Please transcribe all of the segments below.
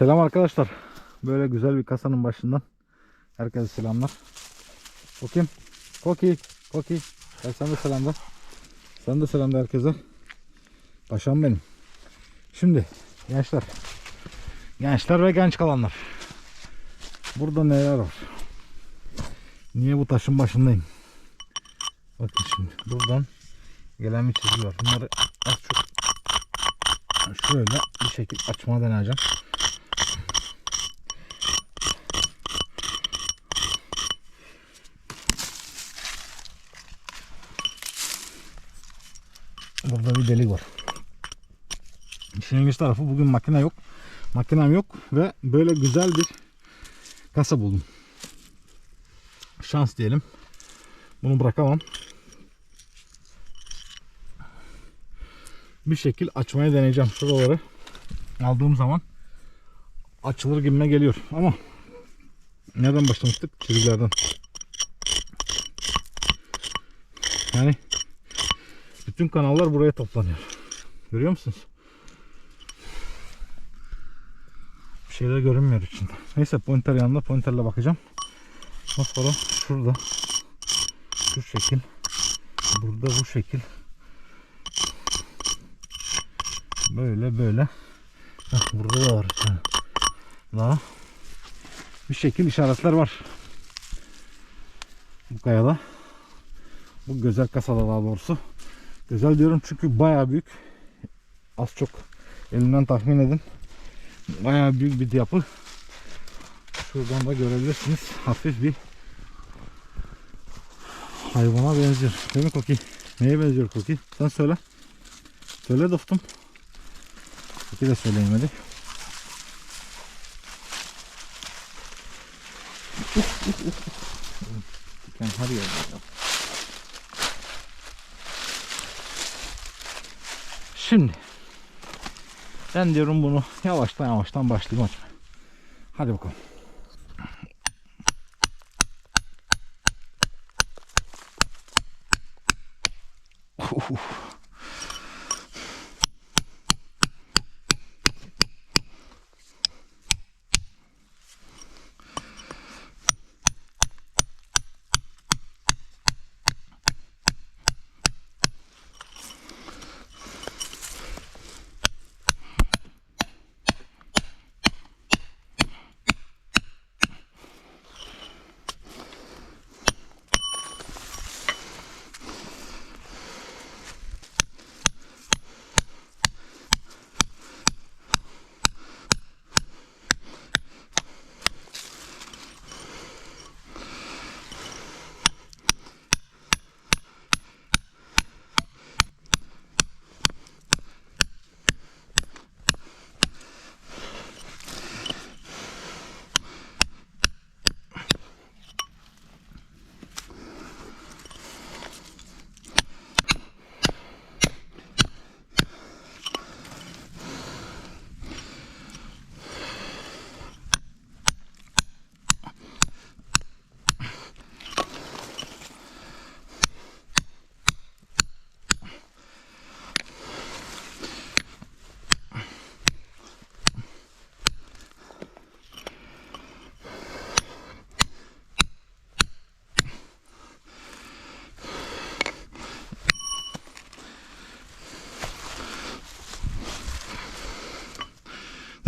Selam arkadaşlar. Böyle güzel bir kasanın başından herkese selamlar. Kokim, Koki, Koki. Gel sen de selam ver. Sen de selam herkese. Paşam benim. Şimdi gençler. Gençler ve genç kalanlar. Burada neler var? Niye bu taşın başındayım? Bakın şimdi buradan gelen bir çizgi var. Bunları az çok şöyle bir şekil açmaya deneyeceğim. Burada bir delik var. İşin ilginç tarafı bugün makine yok. Makinem yok ve böyle güzel bir kasa buldum. Şans diyelim. Bunu bırakamam. Bir şekil açmaya deneyeceğim şuraları. Aldığım zaman açılır gibime geliyor. Ama nereden başlamıştık? Çizgilerden. Yani bütün kanallar buraya toplanıyor. Görüyor musunuz? Bir şeyler görünmüyor içinde. Neyse pointer yanında pointerle bakacağım. Sonra şurada şu şekil burada bu şekil böyle böyle Heh, burada da var daha bir şekil işaretler var bu kayada bu güzel kasada daha doğrusu güzel diyorum çünkü baya büyük. Az çok elimden tahmin edin. Baya büyük bir yapı. Şuradan da görebilirsiniz. Hafif bir hayvana benziyor. Değil mi Koki? neye benziyor Koki? sen söyle. Söyle dostum. Koki de söyleyeyim hadi Diken her yerde Şimdi ben diyorum bunu yavaştan yavaştan başlayayım açmaya. Hadi bakalım.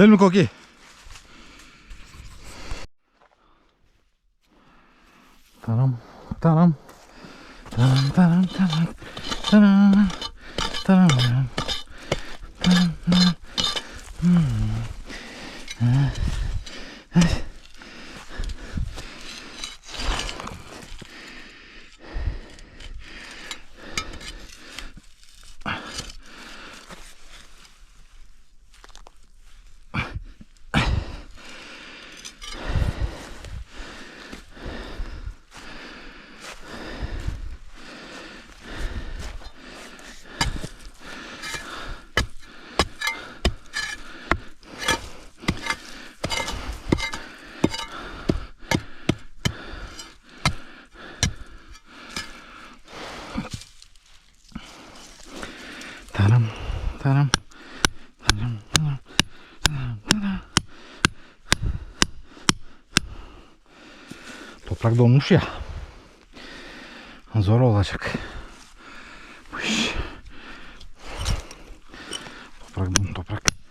Değil mi Koki? Tamam. Tamam. Tamam tamam tamam. Tamam. Tamam. Tamam. Toprak donmuş ya. Zor olacak. Toprak toprak.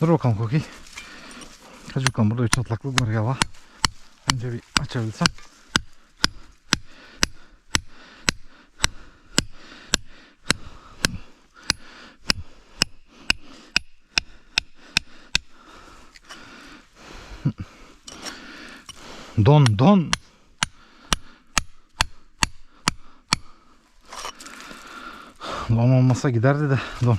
Dur bakalım Koki. Kaç bakalım burada bir çatlaklık var galiba. Önce bir açabilsem. Don, don. Don olmasa giderdi de don.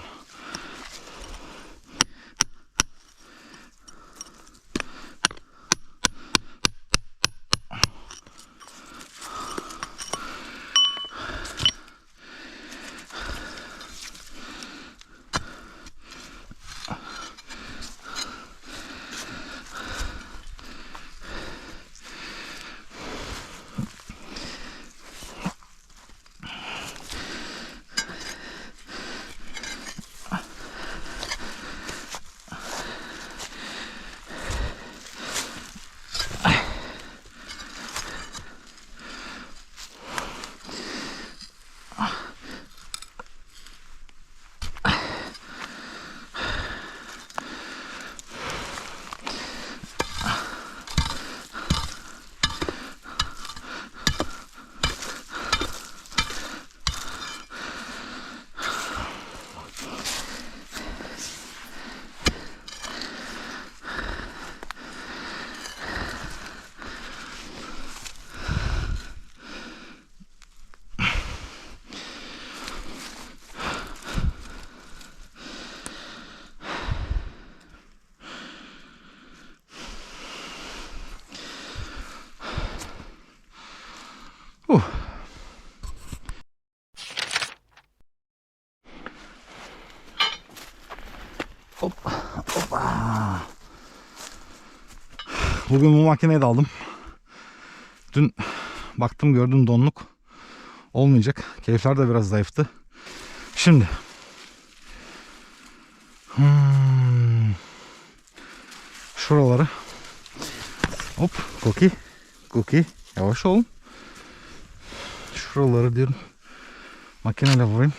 Bugün bu makineyi de aldım. Dün baktım gördüm donluk. Olmayacak. Keyifler de biraz zayıftı. Şimdi. Hmm. Şuraları. Hop. Cookie. Cookie. Yavaş olun. Şuraları diyorum. Makineyle vurayım.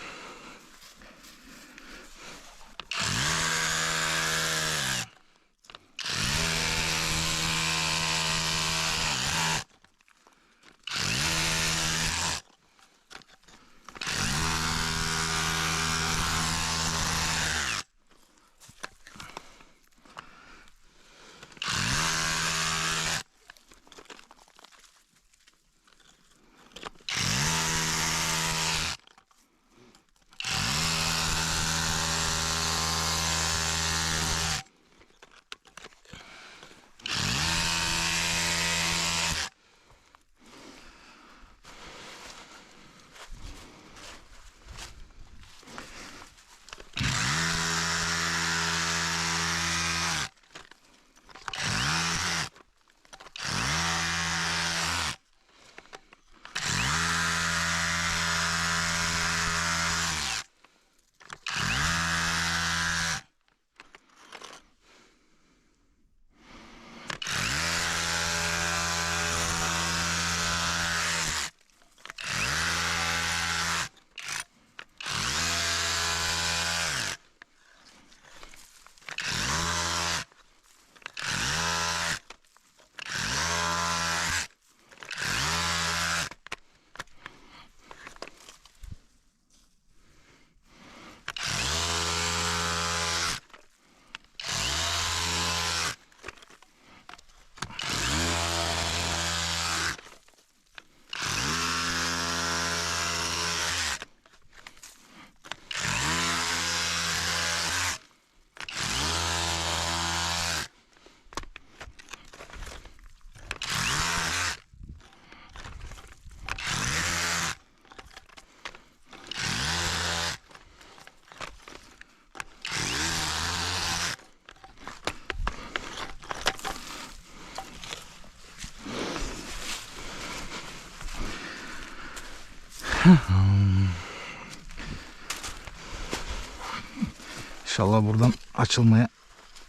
İnşallah buradan açılmaya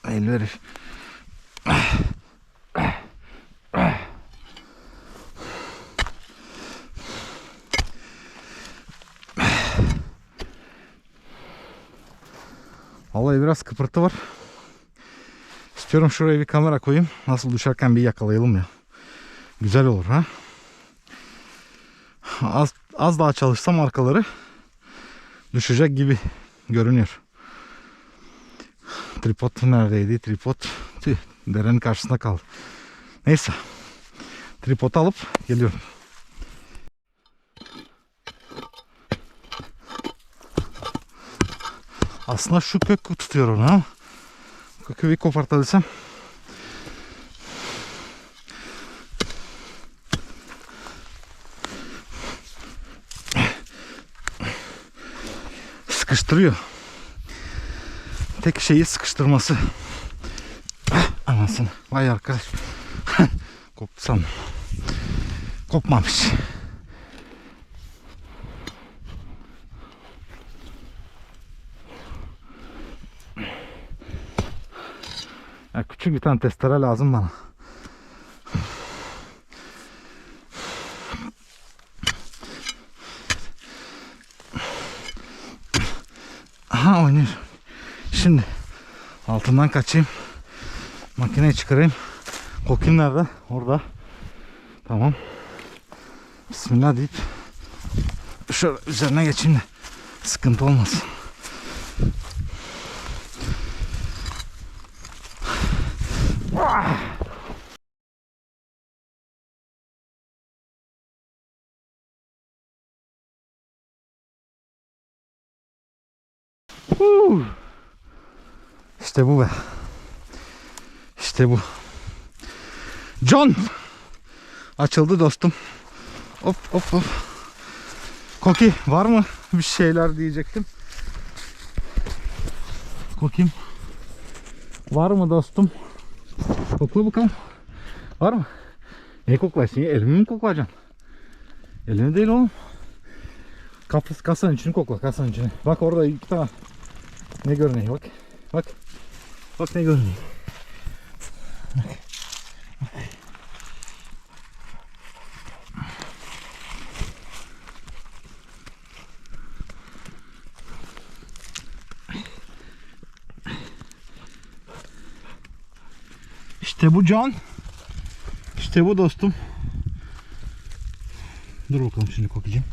el verir. Vallahi biraz kıpırtı var. İstiyorum şuraya bir kamera koyayım. Nasıl düşerken bir yakalayalım ya. Güzel olur ha. Az, az daha çalışsam arkaları düşecek gibi görünüyor. Tripod neredeydi? Tripod tüh, derenin karşısında kaldı. Neyse. Tripod alıp geliyorum. Aslında şu kök tutuyor onu ama kökü bir kopartabilsem sıkıştırıyor. Tek şeyi sıkıştırması. Anasını. Vay arkadaş. Koptu sandım. Kopmamış. Ya küçük bir tane testere lazım bana. Altından kaçayım. Makineyi çıkarayım. Kokin nerede? Orada. Tamam. Bismillah deyip şöyle üzerine geçeyim de sıkıntı olmasın. Huu. İşte bu be. İşte bu. John. Açıldı dostum. Hop hop hop. Koki var mı bir şeyler diyecektim. Kokim. Var mı dostum? Kokla bakalım. Var mı? Ne koklarsın ya? Elimi mi koklayacaksın? Elini değil oğlum. Kafası kasanın içini kokla kasanın içini. Bak orada iki tane. Ne görünüyor bak. Bak. Bak ne görünüyor. İşte bu can. İşte bu dostum. Dur bakalım şimdi kokacağım.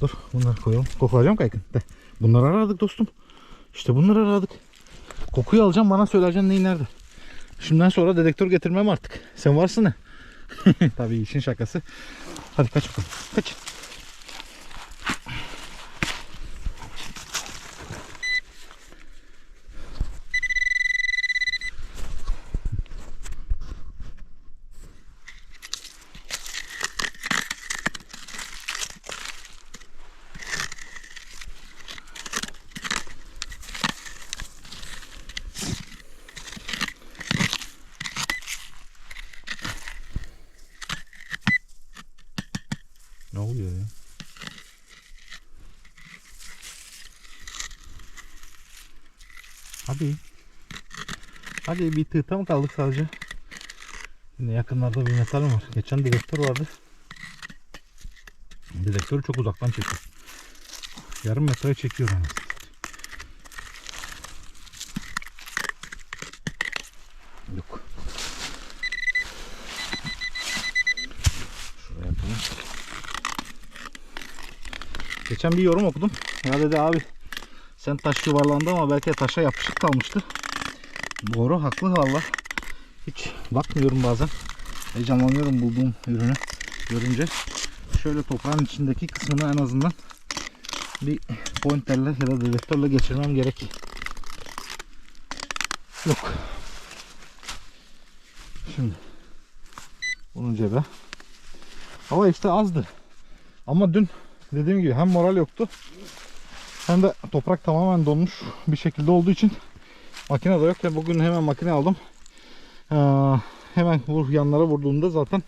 Dur bunları koyalım. Koklayacağım kaykın. De. Bunları aradık dostum. İşte bunları aradık. Kokuyu alacağım bana söyleyeceksin neyin nerede. Şimdiden sonra dedektör getirmem artık. Sen varsın ne? Tabii işin şakası. Hadi kaç bakalım. Kaç. Ne oluyor ya? Hadi. Hadi bir tığta mı kaldık sadece? Yine yakınlarda bir metal var. Geçen dedektör vardı. Dedektörü çok uzaktan çekiyor. Yarım metreye çekiyor yani. Yok. Şuraya yapalım. Geçen bir yorum okudum. Ya dedi abi sen taş yuvarlandı ama belki taşa yapışık kalmıştı. Doğru haklı valla. Hiç bakmıyorum bazen. Heyecanlanıyorum bulduğum ürünü görünce. Şöyle toprağın içindeki kısmını en azından bir pointerle ya da dedektörle geçirmem gerek. Yok. Şimdi bunu cebe. Hava işte azdı. Ama dün dediğim gibi hem moral yoktu hem de toprak tamamen donmuş bir şekilde olduğu için makine de yok. Ve bugün hemen makine aldım. Ee, hemen vur, yanlara vurduğumda zaten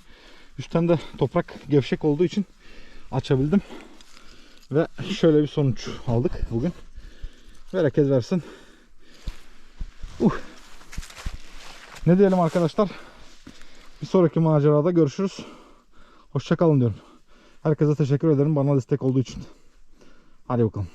üstten de toprak gevşek olduğu için açabildim. Ve şöyle bir sonuç aldık bugün. Bereket versin. Uh. Ne diyelim arkadaşlar? Bir sonraki macerada görüşürüz. Hoşçakalın diyorum. Herkese teşekkür ederim bana destek olduğu için. Hadi bakalım.